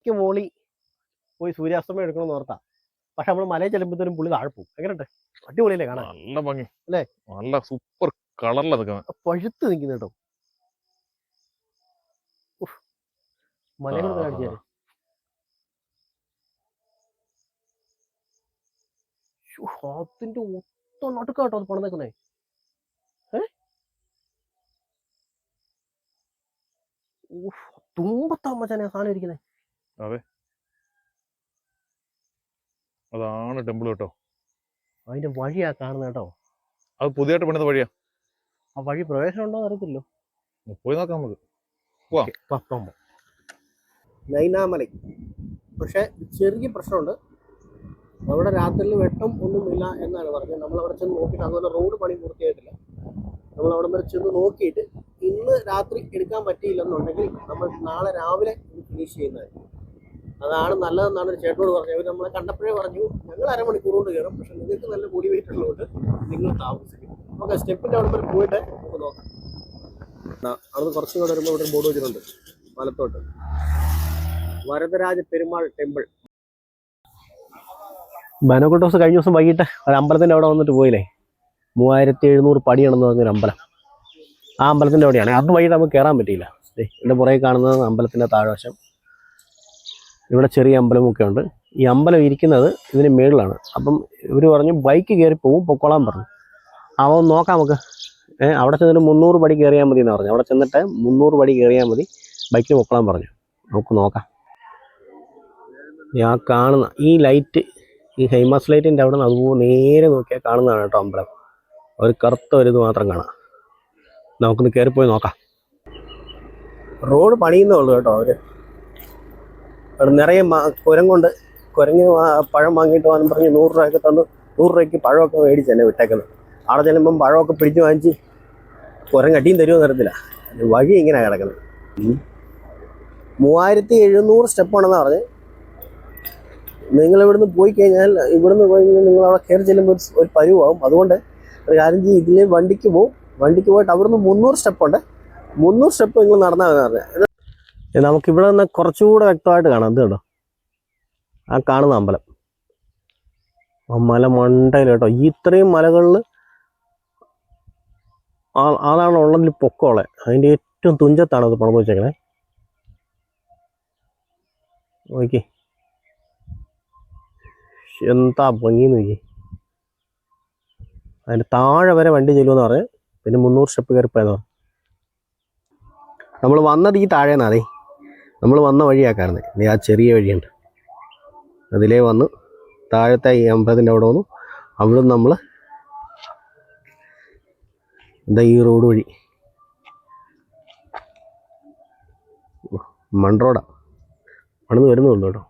എനിക്ക് മോളി പോയി സൂര്യാസ്തമയം എടുക്കണമെന്ന് ഓർത്താ. പക്ഷെ നമ്മൾ മലയിൽ ചെല്ലുമ്പോഴത്തേനും പുള്ളി താഴെ പോകും. എങ്ങനെയുണ്ട്? അടിപൊളിയല്ലേ കാണാൻ? നല്ല ഭംഗി. അല്ലേ? നല്ല സൂപ്പർ കളറിലത് കാണാൻ പഴുത്ത് നിൽക്കുന്ന കേട്ടോ. കൂടെ കാണിച്ചു അതിന്റെ ഒത്ത നടുക്ക കേട്ടോ അത് പണം നിൽക്കുന്നേ തുമ്പത്താ മച്ചാനെ സാധനം ഇരിക്കുന്നേ. അതാണ് ടെമ്പിൾ കേട്ടോ. അതിന്റെ വഴിയാ കാണുന്നത് കേട്ടോ. അത് പുതിയതായിട്ട് പണിത വഴിയാ. ആ വഴി പ്രവേശനം ഉണ്ടോ അറിയത്തില്ലോ പോയി നോക്കാം നമുക്ക്. നൈനാമലൈ. പക്ഷെ ചെറിയ പ്രശ്നമുണ്ട്. അവിടെ രാത്രിയിൽ വെട്ടം ഒന്നുമില്ല എന്നാണ് പറഞ്ഞത്. നമ്മൾ അവിടെ ചെന്ന് നോക്കിയിട്ട് അതുപോലെ റോഡ് പണി പൂർത്തിയായിട്ടില്ല. നമ്മൾ അവിടെ വരെ ചെന്ന് നോക്കിയിട്ട് ഇന്ന് രാത്രി എടുക്കാൻ പറ്റിയില്ലെന്നുണ്ടെങ്കിൽ നമ്മൾ നാളെ രാവിലെ ഫിനിഷ് ചെയ്യുന്നതായിരിക്കും. അതാണ് നല്ലതെന്നാണ് ഒരു ചേട്ടനോട് പറഞ്ഞത്. അവർ നമ്മളെ കണ്ടപ്പോഴേ പറഞ്ഞു ഞങ്ങൾ അരമണിക്കൂർ കൊണ്ട് കയറും പക്ഷെ നിങ്ങൾക്ക് നല്ല ബോഡി വെയിറ്റ് ഉള്ളതുകൊണ്ട് നിങ്ങൾ താമസിക്കും. നമുക്ക് സ്റ്റെപ്പിന്റെ അവിടെ വരെ പോയിട്ട് നമുക്ക് നോക്കാം. അവിടുന്ന് കുറച്ചും കൂടെ വരുമ്പോൾ ഇവിടെ ബോർഡ് വെച്ചിട്ടുണ്ട്. വലത്തോട്ട്. വരദരാജ പെരുമാൾ ടെമ്പിൾ. ബനോക്കോട്ടോസ് കഴിഞ്ഞ ദിവസം വൈകിട്ട് ഒരു അമ്പലത്തിന്റെ അവിടെ വന്നിട്ട് പോയില്ലേ? മൂവായിരത്തി എഴുന്നൂറ് പടിയാണെന്ന് പറഞ്ഞൊരു അമ്പലം. ആ അമ്പലത്തിന്റെ അവിടെയാണ്. അത് വൈകിട്ട് നമുക്ക് കയറാൻ പറ്റിയില്ല. ദേ, ഇതിന്റെ പുറകെ കാണുന്നത് അമ്പലത്തിന്റെ താഴ്വശം. ഇവിടെ ചെറിയ അമ്പലമൊക്കെ ഉണ്ട്. ഈ അമ്പലം ഇരിക്കുന്നത് ഇതിന് മേളിലാണ്. അപ്പം ഇവർ പറഞ്ഞു ബൈക്ക് കയറി പോവും പൊക്കോളാൻ പറഞ്ഞു. അവൻ നോക്കാം നമുക്ക്. ഏഹ് അവിടെ ചെന്നിട്ട് മുന്നൂറ് പടി കയറിയാൽ മതി എന്ന് പറഞ്ഞു. അവിടെ ചെന്നിട്ട് മുന്നൂറ് പടി കയറിയാൽ മതി ബൈക്കിൽ പൊക്കോളാൻ പറഞ്ഞു. നമുക്ക് നോക്കാം. ഞാൻ കാണുന്ന ഈ ലൈറ്റ് ഈ ഹൈമാസ് ലൈറ്റിന്റെ അവിടെ നിന്ന് അതുപോലെ നേരെ നോക്കിയാൽ കാണുന്നതാണ് കേട്ടോ അമ്പലം. ഒരു കറുത്ത ഒരു ഇത് മാത്രം കാണാം. നമുക്കൊന്ന് കയറിപ്പോയി നോക്കാം. റോഡ് പണിയുന്നേ ഉള്ളൂ കേട്ടോ അവർ. അവിടെ നിറയെ കൊണ്ട് കുരങ്ങ് പഴം വാങ്ങിയിട്ട് വന്നു പറഞ്ഞ് നൂറ് രൂപയൊക്കെ തന്നു നൂറ് രൂപയ്ക്ക് പഴമൊക്കെ മേടിച്ച് എന്നെ വിട്ടേക്കുന്നത്. അവിടെ ചെല്ലുമ്പം പഴമൊക്കെ പിടിച്ച് വാങ്ങിച്ച് കുരങ്ങ് അടിയും തരുമോ തരത്തില്ല വഴി ഇങ്ങനെ കിടക്കുന്നത്. മൂവായിരത്തി എഴുന്നൂറ് സ്റ്റെപ്പാണെന്ന് പറഞ്ഞ് നിങ്ങൾ ഇവിടുന്ന് പോയി കഴിഞ്ഞാൽ ഇവിടുന്ന് പോയി കഴിഞ്ഞാൽ നിങ്ങൾ അവിടെ കയറി ചെല്ലുമ്പോൾ ഒരു പരുവാകും അതുകൊണ്ട് ഒരു കാര്യം ചെയ്യും ഇതിൽ വണ്ടിക്ക് പോകും വണ്ടിക്ക് പോയിട്ട് അവിടുന്ന് മുന്നൂറ് സ്റ്റെപ്പുണ്ട് മുന്നൂറ് സ്റ്റെപ്പ് നിങ്ങൾ നടന്നാൽ പറഞ്ഞത്. നമുക്ക് ഇവിടെ നിന്ന് കുറച്ചുകൂടെ വ്യക്തമായിട്ട് കാണാം. ഇത് കേട്ടോ ആ കാണുന്ന അമ്പലം. ആ മല മണ്ടയിൽ കേട്ടോ ഇത്രയും മലകളിൽ അതാണ് ഉള്ളതിൽ പൊക്കോളെ അതിന്റെ ഏറ്റവും തുഞ്ചത്താണ് അത് പണിത് വെച്ചേക്കണേ ഓക്കെ എന്താ ഭംഗിന്ന് നോക്കി. അതിന്റെ താഴെ വരെ വണ്ടി ചെല്ലുമെന്ന് പറഞ്ഞ് പിന്നെ മുന്നൂറ് സ്റ്റെപ്പ് കയറിപ്പോയെന്ന് പറഞ്ഞു. നമ്മൾ വന്നത് ഈ താഴേന്നാണേ നമ്മൾ വന്ന വഴിയാക്കാറുണ്ട് ഇനി ആ ചെറിയ വഴിയുണ്ട്. അതിലേ വന്ന് താഴത്തെ ഈ അമ്പലത്തിന്റെ അവിടെ വന്നു. അവിടെ നമ്മൾ എന്താ ഈ റോഡ് വഴി മൺറോഡാ മണന്ന് വരുന്നുള്ളൂ കേട്ടോ.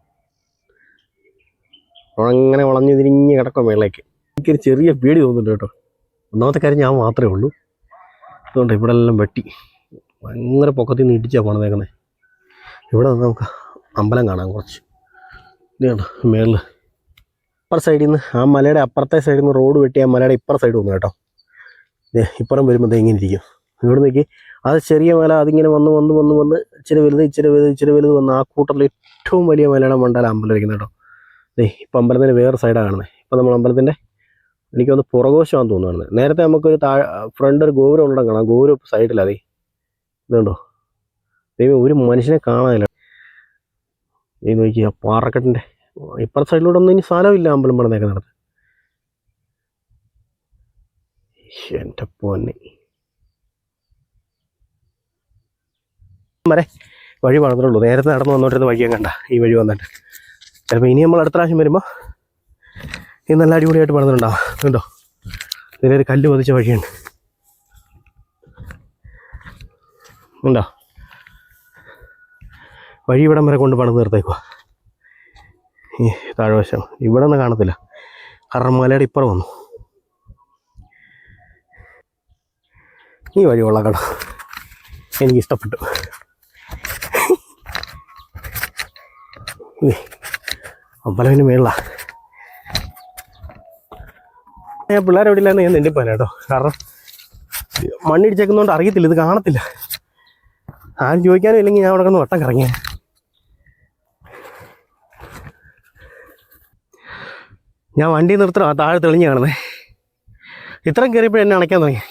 അങ്ങനെ വളഞ്ഞു തിരിഞ്ഞ് കിടക്കും മേളിലേക്ക്. എനിക്കൊരു ചെറിയ പേടി തോന്നുന്നുണ്ട് കേട്ടോ. ഒന്നാമത്തെ കാര്യം ഞാൻ മാത്രമേ ഉള്ളൂ. അതുകൊണ്ട് ഇവിടെ എല്ലാം വെട്ടി. ഭയങ്കര പൊക്കത്തിൽ നിന്ന് ഇടിച്ചാണ് പണിതേക്കുന്നത് ഇവിടെ നിന്ന് നമുക്ക് അമ്പലം കാണാം കുറച്ച്. ഇതാണ് മേളിൽ അപ്പുറ സൈഡിൽ നിന്ന് ആ മലയുടെ അപ്പുറത്തെ സൈഡിൽ നിന്ന് റോഡ് വെട്ടി ആ മലയുടെ ഇപ്പുറ സൈഡ് വന്നു കേട്ടോ. ഇപ്പുറം വരുമ്പോൾ ഇങ്ങനെ ഇരിക്കും ഇവിടെ നിൽക്കി അത് ചെറിയ മല അതിങ്ങനെ വന്ന് വന്ന് വന്ന് വന്ന് ഇച്ചിരി വലുത് ഇച്ചിരി വലുത് ഇച്ചിരി വലുത് വന്ന് ആ കൂട്ടത്തിൽ ഏറ്റവും വലിയ മലയുടെ മണ്ടാല അമ്പലം ഇരിക്കുന്നത് കേട്ടോ. ദേ ഇപ്പം അമ്പലത്തിന്റെ വേറെ സൈഡാണ് കാണുന്നത് ഇപ്പം നമ്മൾ അമ്പലത്തിന്റെ എനിക്ക് ഒന്ന് പുറകോശമാണെന്ന് തോന്നുന്നത് നേരത്തെ നമുക്കൊരു താഴെ ഫ്രണ്ട് ഒരു ഗോപുരം ഉള്ളിടം കാണാം. ഗോപുരം സൈഡിലതേ ഇതുണ്ടോ ദൈവം ഒരു മനുഷ്യനെ കാണാനില്ല. ഈ നോക്കിയ പാറക്കെട്ടിന്റെ ഇപ്പുറത്തെ സൈഡിലൂടെ ഒന്നും ഇനി സ്ഥലമില്ല അമ്പലം പണിതേക്കുന്നിടത്ത് എന്റെ പൊന്നെ. വരെ വഴി വളർന്നുള്ളൂ നേരത്തെ നടന്നു വന്നോണ്ടിരുന്ന വഴിയും കണ്ട ഈ വഴി വന്നിട്ട്. ചിലപ്പോൾ ഇനി നമ്മൾ അടുത്ത പ്രാവശ്യം വരുമ്പോൾ ഇത് നല്ല അടിപൊളിയായിട്ട് പണിതിട്ടുണ്ടാവും കണ്ടോ? ഇതിലൊരു കല്ല് പതിച്ച വഴിയുണ്ട്. ഉണ്ടോ വഴി ഇവിടം വരെ കൊണ്ട് പണിത് നിർത്തേക്കുക ഈ താഴ്വശം ഇവിടെ നിന്ന് കാണത്തില്ല. കാരണം മലയുടെ ഇപ്പുറം വന്നു. ഈ വഴി ഉള്ള കട എനിക്ക് ഇഷ്ടപ്പെട്ടു. അമ്പലവിന് അമ്പലത്തിന് മേളിലാ. ഞാൻ പിള്ളേർ എവിടെ ഇല്ലാന്ന് ഞാൻ നിന്റെ കേട്ടോ. കാരണം മണ്ണിടിച്ചേക്കുന്നതുകൊണ്ട് അറിയത്തില്ല ഇത് കാണത്തില്ല. ആരും ചോദിക്കാനും ഇല്ലെങ്കിൽ ഞാൻ അവിടെ കിടന്ന് വട്ടം കറങ്ങിയ. ഞാൻ വണ്ടി നിർത്തണം. ആ താഴെ തെളിഞ്ഞ് കാണുന്നത് ഇത്രയും കയറിയപ്പോൾ എന്നെ അണയ്ക്കാൻ തുടങ്ങി.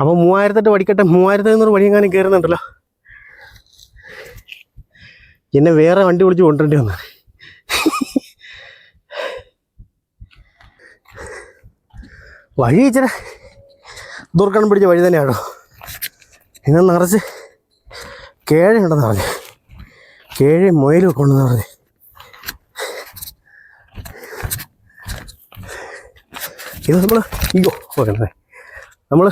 അപ്പോൾ മൂവായിരത്തെട്ട് വടിക്കട്ടെ മൂവായിരത്തി അഞ്ഞൂറ് വടിയെങ്ങാനും കയറുന്നുണ്ടല്ലോ. എന്നെ വേറെ വണ്ടി വിളിച്ച് കൊണ്ടുവരേണ്ടി വന്നു. വഴി ഇച്ചിരി ദുർഗണം പിടിച്ച വഴി തന്നെയാണോ? ഇന്ന് നിറച്ച് കേഴയുണ്ടെന്ന് പറഞ്ഞു. കേഴയും മുയലും ഒക്കെ ഉണ്ടെന്ന് പറഞ്ഞു. ഇത് നമ്മൾ അയ്യോ ഓക്കെ നമ്മൾ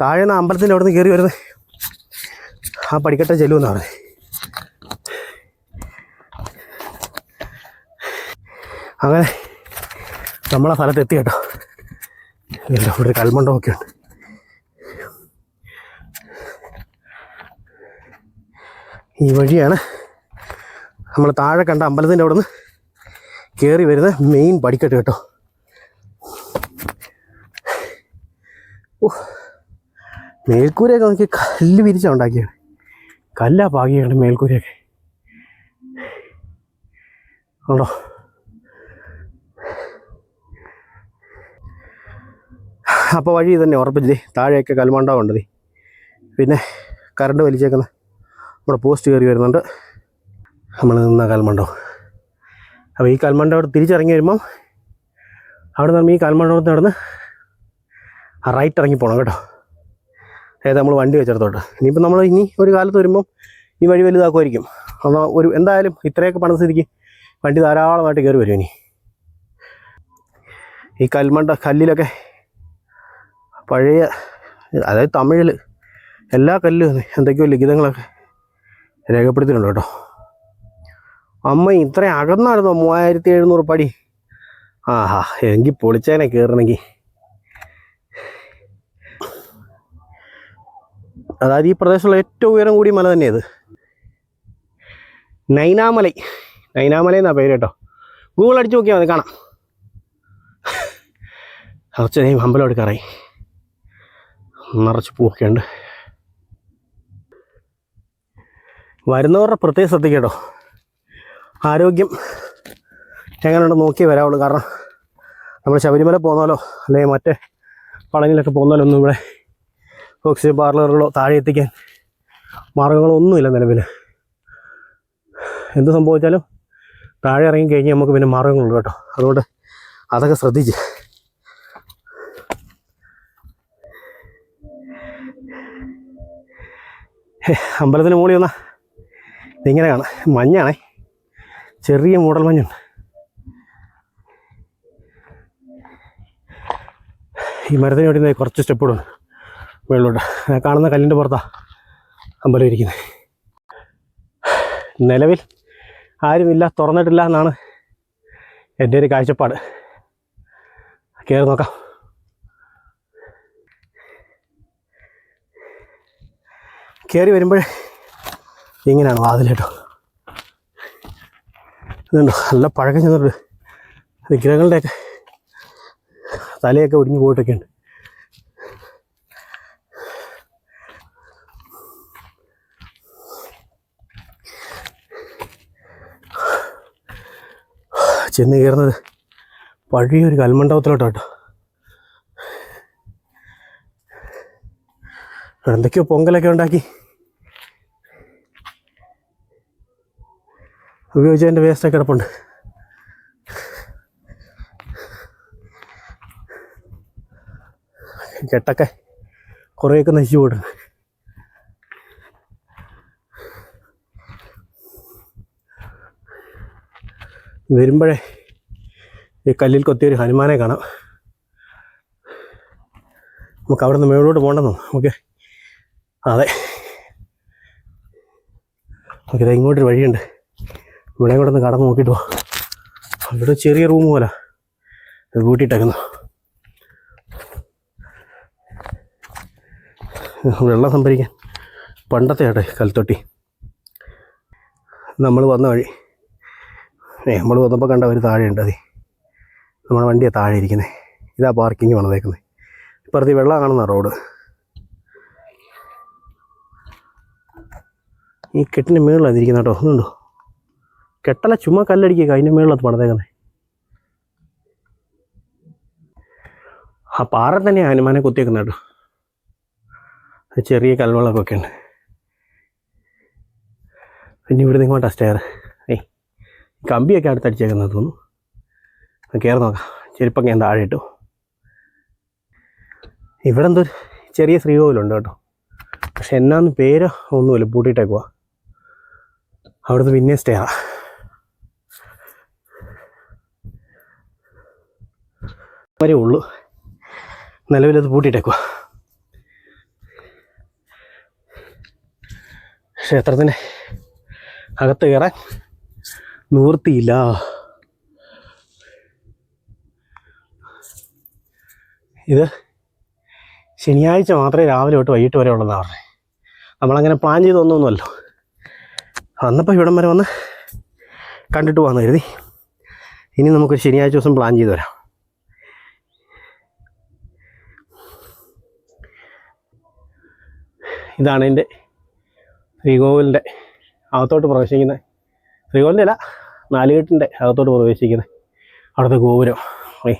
താഴെ നിന്ന് അമ്പലത്തിന്റെ അവിടെ നിന്ന് കയറി വരുന്നത് ആ പടിക്കട്ട ചെല്ലുമെന്ന് പറഞ്ഞു അങ്ങനെ നമ്മളെ സ്ഥലത്ത് എത്തി കേട്ടോ. ഇല്ല ഇവിടെ ഒരു കൽമണ്ഡപമൊക്കെ ഉണ്ട്. ഈ വഴിയാണ് നമ്മൾ താഴെ കണ്ട അമ്പലത്തിന്റെ അവിടെ നിന്ന് കയറി വരുന്ന മെയിൻ പടിക്കെട്ട് കേട്ടോ. മേൽക്കൂരയൊക്കെ നോക്കി കല്ല് വിരിച്ചാ ഉണ്ടാക്കിയത് കല്ലാ പാകിയാണ് മേൽക്കൂരയൊക്കെ. ഉണ്ടോ? അപ്പോൾ വഴി തന്നെ ഉറപ്പിച്ചത് താഴെയൊക്കെ കൽമണ്ഡപം ഉണ്ടത്. പിന്നെ കറണ്ട് വലിച്ചേക്കുന്ന നമ്മുടെ പോസ്റ്റ് കയറി വരുന്നുണ്ട്. നമ്മൾ നിന്ന കൽമണ്ടോ അപ്പോൾ ഈ കൽമണ്ഡപം തിരിച്ചിറങ്ങി വരുമ്പം അവിടെ നിന്ന് ഈ കൽമണ്ഡപത്തിൽ നടന്ന് റൈറ്റ് ഇറങ്ങി പോകണം കേട്ടോ. അതായത് നമ്മൾ വണ്ടി വെച്ചിടത്തോട്ട്. ഇനിയിപ്പോൾ നമ്മൾ ഇനി ഒരു കാലത്ത് വരുമ്പം ഈ വഴി വലുതാക്കുമായിരിക്കും. എന്നാൽ ഒരു എന്തായാലും ഇത്രയൊക്കെ പണ സ്ഥിതിക്ക് വണ്ടി ധാരാളമായിട്ട് കയറി വരും ഇനി. ഈ കൽമണ്ട കല്ലിലൊക്കെ പഴയ അതായത് തമിഴിൽ എല്ലാ കല്ലും എന്തൊക്കെയോ ലിഖിതങ്ങളൊക്കെ രേഖപ്പെടുത്തിയിട്ടുണ്ട് കേട്ടോ. അമ്മ ഇത്രയും അകന്നായിരുന്നോ? മൂവായിരത്തി എഴുന്നൂറ് പടി. ആഹാ എങ്കിൽ പൊളിച്ചേനെ കയറണമെങ്കിൽ അതായത് ഈ പ്രദേശത്തുള്ള ഏറ്റവും ഉയരം കൂടിയ മല തന്നെയത് നൈനാമലൈ. നൈനാമല എന്നാ പേര് കേട്ടോ. ഗൂഗിൾ അടിച്ച് നോക്കിയാൽ മതി കാണാം. നേരം അമ്പലം എടുക്കാറായി നിറച്ച് പൂവൊക്കെ ഉണ്ട്. വരുന്നവരുടെ പ്രത്യേകം ശ്രദ്ധിക്കട്ടോ ആരോഗ്യം എങ്ങനെയുണ്ട് നോക്കിയേ വരാവുള്ളൂ. കാരണം നമ്മൾ ശബരിമല പോകുന്നാലോ അല്ലെങ്കിൽ മറ്റേ പളനിയിലൊക്കെ പോകുന്നാലോ ഒന്നും ഇവിടെ ഓക്സിജൻ പാർലറുകളോ താഴെ എത്തിക്കാൻ മാർഗങ്ങളോ ഒന്നുമില്ല നിലവിൽ എന്ത് സംഭവിച്ചാലും താഴെ ഇറങ്ങി കഴിഞ്ഞാൽ നമുക്ക് പിന്നെ മാർഗങ്ങളുള്ളൂ കേട്ടോ. അതുകൊണ്ട് അതൊക്കെ ശ്രദ്ധിച്ച്. അമ്പലത്തിന് മുകളിൽ വന്ന ഇങ്ങനെ കാണാം. മഞ്ഞാണേ. ചെറിയ മൂടൽ മഞ്ഞുണ്ട്. ഈ മരത്തിന് വേണ്ടി കുറച്ച് സ്റ്റെപ്പ് ഇടുന്നു. മുകളിലോട്ട് കാണുന്ന കല്ലിന്റെ പുറത്താ അമ്പലം ഇരിക്കുന്നത്. നിലവിൽ ആരുമില്ല തുറന്നിട്ടില്ല എന്നാണ് എന്റെ ഒരു കാഴ്ചപ്പാട്. കയറി നോക്കാം. കയറി വരുമ്പോൾ ഇങ്ങനെയാണ് വാതിൽ കേട്ടോ ഇതുണ്ടോ? നല്ല പഴക്കം ചെന്നിട്ടുണ്ട്. വിഗ്രഹങ്ങളുടെയൊക്കെ തലയൊക്കെ ഒടിഞ്ഞു പോയിട്ടൊക്കെ ഉണ്ട് ചെന്ന് കയറുന്നത് പഴയൊരു കൽമണ്ഡപത്തിലോട്ടോ എന്തൊക്കെയോ പൊങ്കലൊക്കെ ഉണ്ടാക്കി. ഉപയോഗിച്ചതിന്റെ വേസ്റ്റൊക്കെ കിടപ്പുണ്ട്. കെട്ടൊക്കെ കുറേയൊക്കെ നശിച്ചു പോയിട്ടുണ്ട്. വരുമ്പോഴേ ഈ കല്ലിൽ കൊത്തിയൊരു ഹനുമാനെ കാണാം. നമുക്ക് അവിടെ നിന്ന് മേളോട്ട് പോകണ്ടെന്നോ? ഓക്കെ. അതെ. ഓക്കെ ഇങ്ങോട്ടൊരു വഴിയുണ്ട്. ഇവിടെ കൂടെ ഒന്ന് കടന്ന് നോക്കിയിട്ട് പോവാം അവിടെ ചെറിയ റൂം പോലെ. കൂട്ടിയിട്ടേക്കുന്നു വെള്ളം സംഭരിക്കാൻ പണ്ടത്തെ ആട്ടെ കൽത്തൊട്ടി. നമ്മൾ വന്ന വഴി. നമ്മൾ വന്നപ്പോൾ കണ്ട ഒരു താഴെയുണ്ട് അതെ നമ്മുടെ വണ്ടിയാണ് താഴെ ഇരിക്കുന്നത് ഇതാ പാർക്കിംഗ് വന്നതേക്കുന്നത് ഇപ്പുറത്ത് വെള്ളം കാണുന്ന റോഡ്. ഈ കെട്ടിന് മുകളിലാണ് ഇരിക്കുന്നത് കേട്ടോ. ഒന്നുണ്ടോ കെട്ടല ചുമ്മാ കല്ലടിക്കുക അതിന്റെ മുകളിലാണ് പണിതേക്കുന്നത് ആ പാറ തന്നെ ഹനുമാനെ കുത്തിയേക്കുന്നത് കേട്ടോ. ചെറിയ കൽവളമൊക്കെ ഉണ്ട് പിന്നെ ഇവിടെ നിന്ന് ഇങ്ങോട്ടാണ് സ്റ്റെയർ കമ്പിയൊക്കെ അടുത്തടിച്ചേക്കുന്നത് തോന്നുന്നു. കയറി നോക്കാം. ചെരുപ്പൊക്കെ ഞാൻ താഴെ ഇട്ടു ഇവിടെ എന്തോ ചെറിയ ശ്രീകോവിലുണ്ട് കേട്ടോ. പക്ഷെ എന്നാന്ന് പേര് ഒന്നുമില്ല. പൂട്ടിയിട്ടേക്കുക അവിടുന്ന് പിന്നെ സ്റ്റേ ആ. വരെ ഉള്ളൂ. നിലവിലത് പൂട്ടിയിട്ടേക്കുവാ. ക്ഷേത്രത്തിന് അകത്ത് കയറാൻ നിവൃത്തിയില്ല. ഇത് ശനിയാഴ്ച മാത്രമേ രാവിലെ തൊട്ട് വൈകിട്ട് വരെ ഉള്ളതാണ് പറഞ്ഞത് നമ്മളങ്ങനെ പ്ലാൻ ചെയ്തൊന്നുമല്ലോ വന്നപ്പോൾ ഇവിടം വരെ വന്ന് കണ്ടിട്ട് പോകാമെന്ന് കരുതി. ഇനി നമുക്കൊരു ശനിയാഴ്ച ദിവസം പ്ലാൻ ചെയ്ത് വരാം. ഇതാണ് എന്റെ ശ്രീകോവിലിന്റെ അകത്തോട്ട് പ്രവേശിക്കുന്നത് ശ്രീകോവിലിന്റെ അല്ല നാലുകെട്ടിന്റെ അകത്തോട്ട് പ്രവേശിക്കുന്നത്. അവിടുത്തെ ഗോപുരം. ഓയ്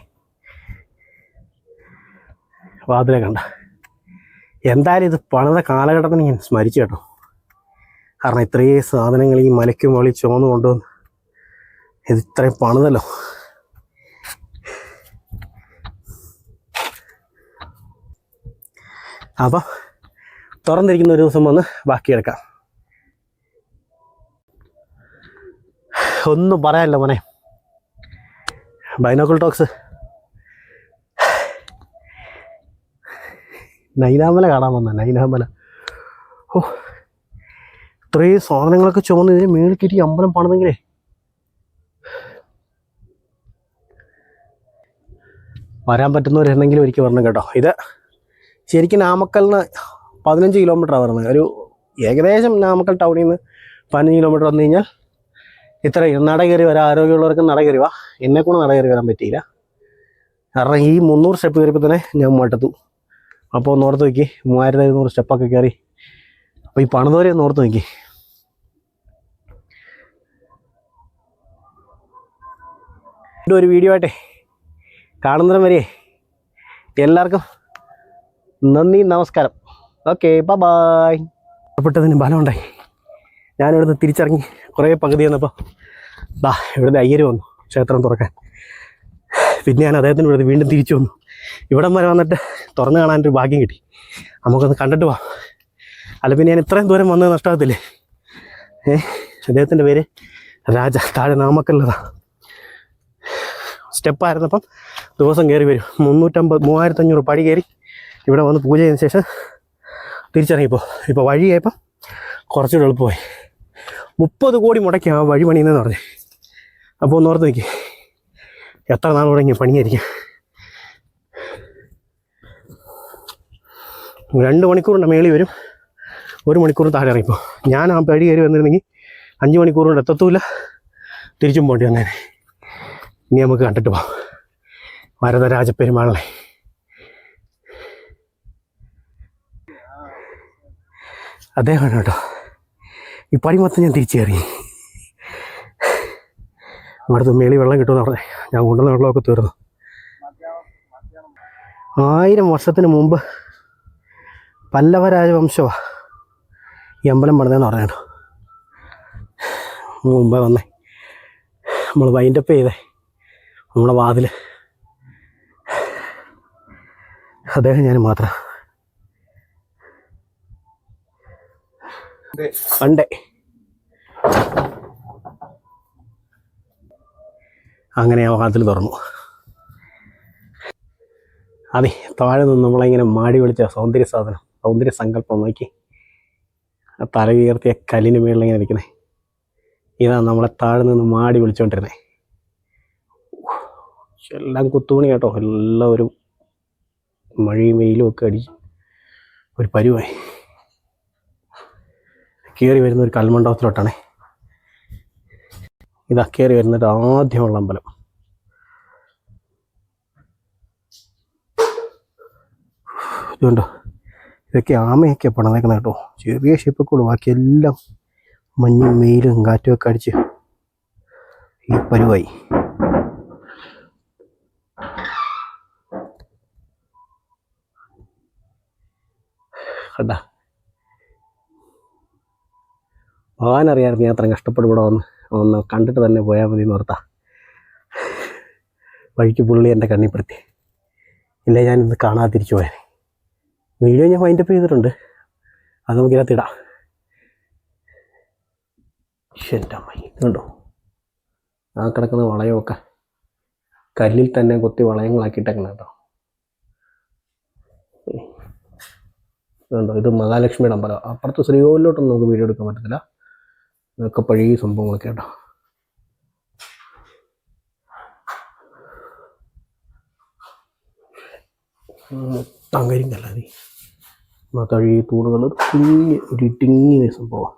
വാതിലെ കണ്ട. എന്തായാലും ഇത് പണിത കാലഘട്ടത്തിന് ഞാൻ സ്മരിച്ചു കേട്ടോ. കാരണം ഇത്രയും സാധനങ്ങൾ ഈ മലയ്ക്ക് മുകളിൽ ചുമന്ന് കൊണ്ടുവന്ന് ഇത് ഇത്രയും പണിതല്ലോ. അപ്പം തുറന്നിരിക്കുന്ന ഒരു ദിവസം വന്ന് ബാക്കിയെടുക്കാം ഒന്നും പറയാനില്ല മോനെ. ബൈനോക്കിൾ ടോക്സ് നൈനാമല കാണാൻ വന്ന നൈനാമല. ഓ ഇത്രയും സാധനങ്ങളൊക്കെ ചുമന്ന് ഇതിന് മേളിൽ കയറ്റി അമ്പലം പണിതെങ്കിലേ. വരാൻ പറ്റുന്നവരുണ്ടെങ്കിലും ഒരിക്കൽ വരണം കേട്ടോ. ഇത് ശരിക്കും നാമക്കലിന് പതിനഞ്ച് കിലോമീറ്ററാണ് വരുന്നത്. ഒരു ഏകദേശം നാമക്കൽ ടൗണിൽ നിന്ന് പതിനഞ്ച് കിലോമീറ്റർ വന്നു കഴിഞ്ഞാൽ ഇത്ര നട കയറി വരാം ആരോഗ്യമുള്ളവർക്ക് നട കയറി വാ. എന്നെ കൂടെ നട കയറി വരാൻ പറ്റിയില്ല. കാരണം ഈ മുന്നൂറ് സ്റ്റെപ്പ് കയറിയപ്പോൾ തന്നെ ഞാൻ മട്ടത്തു അപ്പോൾ ഒന്ന് ഓർത്ത് നോക്കി മൂവായിരത്തി എഴുന്നൂറ് സ്റ്റെപ്പൊക്കെ കയറി. അപ്പോൾ ഈ പണിതോരെ ഒന്ന് ഓർത്ത് നോക്കി. ഒരു വീഡിയോ ആയിട്ടെ. കാണുന്നതിനും വരെ എല്ലാവർക്കും നന്ദി നമസ്കാരം. ഓക്കെ ബായ് ഇഷ്ടപ്പെട്ടതിന് ബലമുണ്ടായി ഞാനിവിടുന്ന് തിരിച്ചിറങ്ങി കുറേ പകുതി വന്നപ്പോൾ ദാ ഇവിടുന്ന് അയ്യര് വന്നു ക്ഷേത്രം തുറക്കാൻ. പിന്നെ ഞാൻ അദ്ദേഹത്തിന് ഇവിടെ വീണ്ടും തിരിച്ചു വന്നു. ഇവിടം വരെ വന്നിട്ട് തുറന്നു കാണാനൊരു ഭാഗ്യം കിട്ടി. നമുക്കൊന്ന് കണ്ടിട്ട് പോവാം. അല്ല പിന്നെ ഞാൻ ഇത്രയും ദൂരം വന്നത് നഷ്ടമാകത്തില്ലേ? ഏ അദ്ദേഹത്തിന്റെ പേര് രാജ താഴെ നാമക്കല്ലതാ. സ്റ്റെപ്പായിരുന്നപ്പം ദിവസം കയറി വരും. മുന്നൂറ്റമ്പത് മൂവായിരത്തഞ്ഞൂറ് പടി കയറി ഇവിടെ വന്ന് പൂജ ചെയ്തതിന് ശേഷം തിരിച്ചിറങ്ങിപ്പോൾ ഇപ്പോൾ വഴിയായപ്പം കുറച്ചുകൂടെ എളുപ്പമായി. മുപ്പത് കോടി മുടക്കി ആ വഴി പണിയുന്നതെന്ന് പറഞ്ഞു. അപ്പോൾ ഒന്ന് ഓർത്ത് നോക്കി എത്ര നാൾ തുടങ്ങി പണിയായിരിക്കാം? രണ്ട് മണിക്കൂറിന്റെ മേളിൽ വരും. ഒരു മണിക്കൂർ താഴെ ഇറങ്ങിപ്പോൾ ഞാൻ ആ പഴി കയറി വന്നിരുന്നെങ്കിൽ അഞ്ച് മണിക്കൂർ കൊണ്ട് എത്തത്തുമില്ല തിരിച്ചും പോണ്ടി വന്നേനെ. ഇനി നമുക്ക് കണ്ടിട്ട് പോവാം. വരദരാജപ്പെരുമാളെ. അദ്ദേഹമാണ് കേട്ടോ. ഈ പടി മൊത്തം ഞാൻ തിരിച്ചു കയറി അവിടുത്തെ മേളി വെള്ളം കിട്ടുമെന്ന് പറഞ്ഞേ ഞാൻ കൊണ്ടുവന്ന വെള്ളമൊക്കെ തീർന്നു. ആയിരം വർഷത്തിന് മുമ്പ് പല്ലവ രാജവംശമാണ് ഈ അമ്പലം പണിതെന്ന് പറഞ്ഞു മുമ്പേ വന്നേ. നമ്മൾ വൈൻഡപ്പ് ചെയ്തേ. നമ്മുടെ വാതിൽ അദ്ദേഹം ഞാൻ മാത്രം. പണ്ടേ അങ്ങനെ ആ വാതിൽ തുറന്നു. അതെ താഴെ നിന്ന് നമ്മളിങ്ങനെ മാടി വിളിച്ച സൗന്ദര്യ സാധനം സൗന്ദര്യ സങ്കല്പം നോക്കി ആ തല ഉയർത്തിയ കല്ലിന് മേളിലിങ്ങനെ നിൽക്കുന്നത് ഇതാണ് നമ്മളെ താഴെ നിന്ന് മാടി വിളിച്ചുകൊണ്ടിരുന്നത് എല്ലാം കുത്തുമണി കേട്ടോ. എല്ലാം ഒരു മഴയും വെയിലും ഒക്കെ അടിച്ച് ഒരു പരുവായി. കയറി വരുന്ന ഒരു കൽമണ്ഡപത്തിലോട്ടാണ്. ഇതാ കയറി വരുന്നത് ആദ്യമുള്ള അമ്പലം. ഇതുകൊണ്ടോ ഇതൊക്കെ ആമയൊക്കെ പണിതേക്കുന്നത് കേട്ടോ. ചെറിയ ഷിപ്പൊക്കെ ബാക്കിയെല്ലാം മഞ്ഞും മെയിലും കാറ്റും ഒക്കെ അടിച്ച് ഈ പരുവായി. കണ്ടാ? ഭഗവാനറിയായിരുന്നു ഞാൻ അത്ര കഷ്ടപ്പെട്ട് വന്ന് ഒന്ന് കണ്ടിട്ട് തന്നെ പോയാൽ മതി എന്ന് ഓർത്താ. വഴിക്ക് പുള്ളി എന്റെ കണ്ണിപ്പെടുത്തി ഇല്ല ഞാനിന്ന് കാണാതിരിച്ചു പോയാൽ വീഡിയോ ഞാൻ വൈൻഡപ്പ് ചെയ്തിട്ടുണ്ട്. അത് നമുക്കിതിനകത്ത് ഇടാം. എന്റെ ഇതുണ്ടോ ആ കിടക്കുന്ന വളയമൊക്കെ കല്ലിൽ തന്നെ കൊത്തി വളയങ്ങളാക്കിയിട്ടേക്കണം കേട്ടോ. ഇതുണ്ടോ ഇത് മഹാലക്ഷ്മിയുടെ അമ്പലം അപ്പുറത്ത് ശ്രീകോവിലോട്ടൊന്നും നമുക്ക് വീഡിയോ എടുക്കാൻ പറ്റത്തില്ല. ഇതൊക്കെ പഴയ സംഭവങ്ങളൊക്കെ കേട്ടോ. മൊത്തം കരിങ്കല്ല നീ തഴി തൂണുകൾ കുഞ്ഞ് ഒരു ഇട്ടിങ്ങിയ സംഭവം.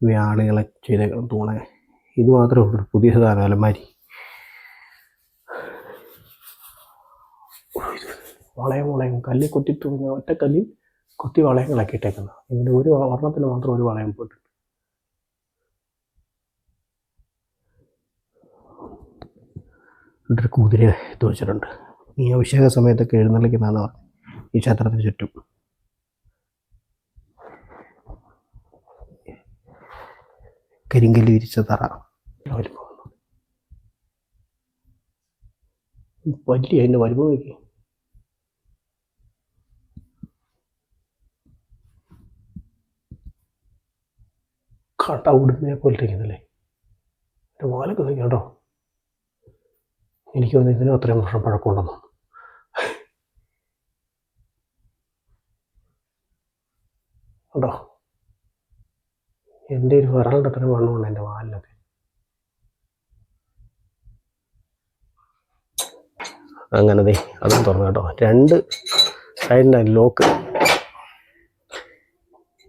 വ്യാളികളെ ചെയ്തേക്കണം തൂണെ ഇത് മാത്രമേ ഉള്ളൂ പുതിയ സാധനം അലമാരി വളയം വളയം കല്ലിൽ കൊത്തി ഒറ്റ കല്ലിൽ കൊത്തി വളയങ്ങളാക്കി ഇട്ടേക്കുന്നത് ഇതിന്റെ ഒരു വർണത്തിന് മാത്രം ഒരു വളയം പോയിട്ടുണ്ട്. ഇവിടെ ഒരു കുതിര ഇത് ഈ അഭിഷേക സമയത്തൊക്കെ എഴുന്നള്ളിക്കുന്നതെന്ന് പറഞ്ഞു ഈ ക്ഷേത്രത്തിന് ചുറ്റും. കരിങ്കല്ല് വിരിച്ച തറ. വലിയ അതിന്റെ വലുപ്പം നോക്കി കട്ട ഉടുമയെ പോലെ ഇരിക്കുന്നല്ലേ? എന്റെ വാലൊക്കെ നോക്കി കേട്ടോ എനിക്ക് തോന്നുന്നു ഇതിനും അത്രയും വർഷം പഴക്കമുണ്ടെന്ന് ഉണ്ടോ? എന്റെ ഒരു വിരലിന്റെ അത്രയും വണ്ണമുണ്ട് എന്റെ വാലിലൊക്കെ. അങ്ങനെ ദേ അതും തുറന്നു കേട്ടോ. രണ്ട് സൈഡിന്റെ ലോക്ക്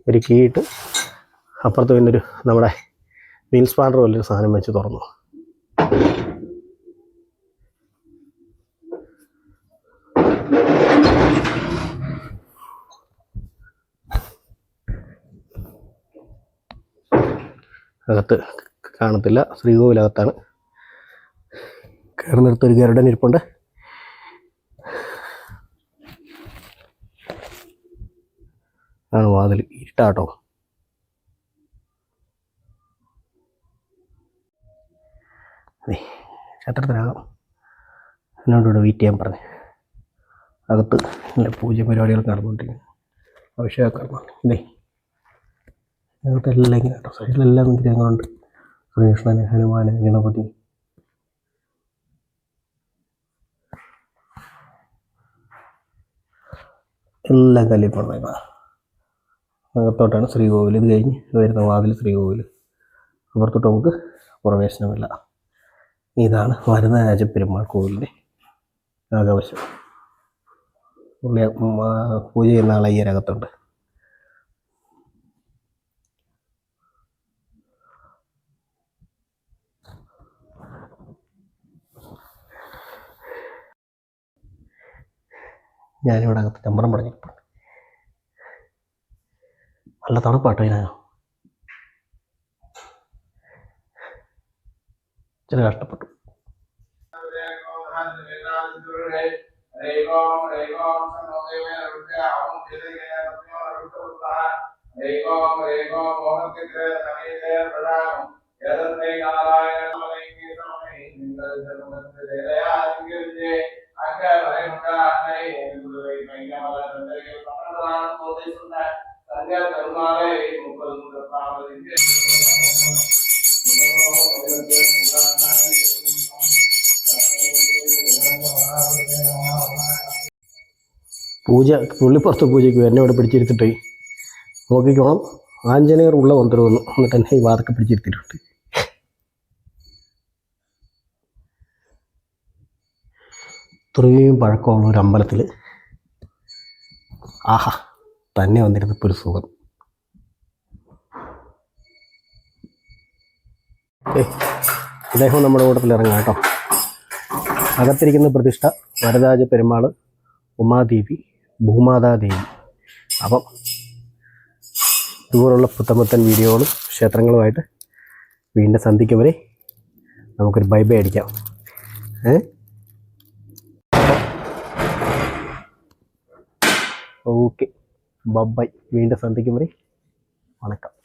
ഒരു കീയിട്ട് അപ്പുറത്ത് പിന്നെ ഒരു നമ്മുടെ വീൽ സ്പാൻഡർ പോലൊരു സാധനം വെച്ച് തുറന്നു. അകത്ത് കാണത്തില്ല. ശ്രീകോവിലകത്താണ്. കയറുന്നിടത്ത് ഒരു ഗരുഡൻ ഇരിപ്പുണ്ട്. ആണ് വാതിൽ ഇരുട്ടാട്ടോ അതെ ക്ഷേത്രത്തിനകം. എന്നോട് ഇവിടെ വെയിറ്റ് ചെയ്യാൻ പറഞ്ഞു. അകത്ത് നല്ല പൂജ പരിപാടികൾ നടന്നുകൊണ്ടിരിക്കുന്നു. അഭിഷേകം നടന്നു ഇതേ എല്ലാം ഇങ്ങനെ കേട്ടോ. സൈഡിലെല്ലാം വിഗ്രഹങ്ങളുണ്ട് കൃഷ്ണന് ഹനുമാന് ഗണപതി എല്ലാം കല്ലിൽ പണിതേക്കണം അകത്തോട്ടാണ് ശ്രീകോവിൽ. ഇത് കഴിഞ്ഞ് വരുന്ന വാതിൽ ശ്രീകോവിൽ. അപ്പുറത്തോട്ട് നമുക്ക് പ്രവേശനമില്ല. ഇതാണ് വരുന്ന പെരുമാൾ കോവിലിന്റെ ആകവശം പൂജ ചെയ്യുന്ന ആൾ ഞാനിവിടെ അകത്ത് ചമ്പറം പടഞ്ഞിട്ടുണ്ട് നല്ല തണുപ്പാട്ടോ ഇതിനകം ചില കഷ്ടപ്പെട്ടു പൂജ പുള്ളിപ്പുറത്ത് പൂജയ്ക്ക് എന്നെ ഇവിടെ പിടിച്ചിരുത്തിട്ട് നോക്കിക്കോണം. ആഞ്ജനേയർ ഉള്ള വന്നു. എന്നിട്ട് എന്നെ ഈ വാതൊക്കെ പിടിച്ചിരുത്തിയിട്ടുണ്ട്. ഇത്രയും പഴക്കമുള്ള ഒരു അമ്പലത്തിൽ ആഹാ തന്നെ വന്നിരുന്നപ്പോൾ ഒരു സുഖം. അദ്ദേഹം നമ്മുടെ കൂട്ടത്തിൽ ഇറങ്ങാം കേട്ടോ. അകത്തിരിക്കുന്ന പ്രതിഷ്ഠ വരദാജ പെരുമാൾ ഉമാദേവി ഭൂമാതാദേവി. അപ്പം ഇതുപോലുള്ള പുത്തമ്പത്തൻ വീഡിയോകളും ക്ഷേത്രങ്ങളുമായിട്ട് വീണ്ടും സന്ധിക്കും വരെ നമുക്കൊരു ബൈ ബൈ അടിക്കാം. ഏ? ഓക്കെ. ബൈ വീണ്ടും സന്ധിക്കും വരെ. വണക്കം.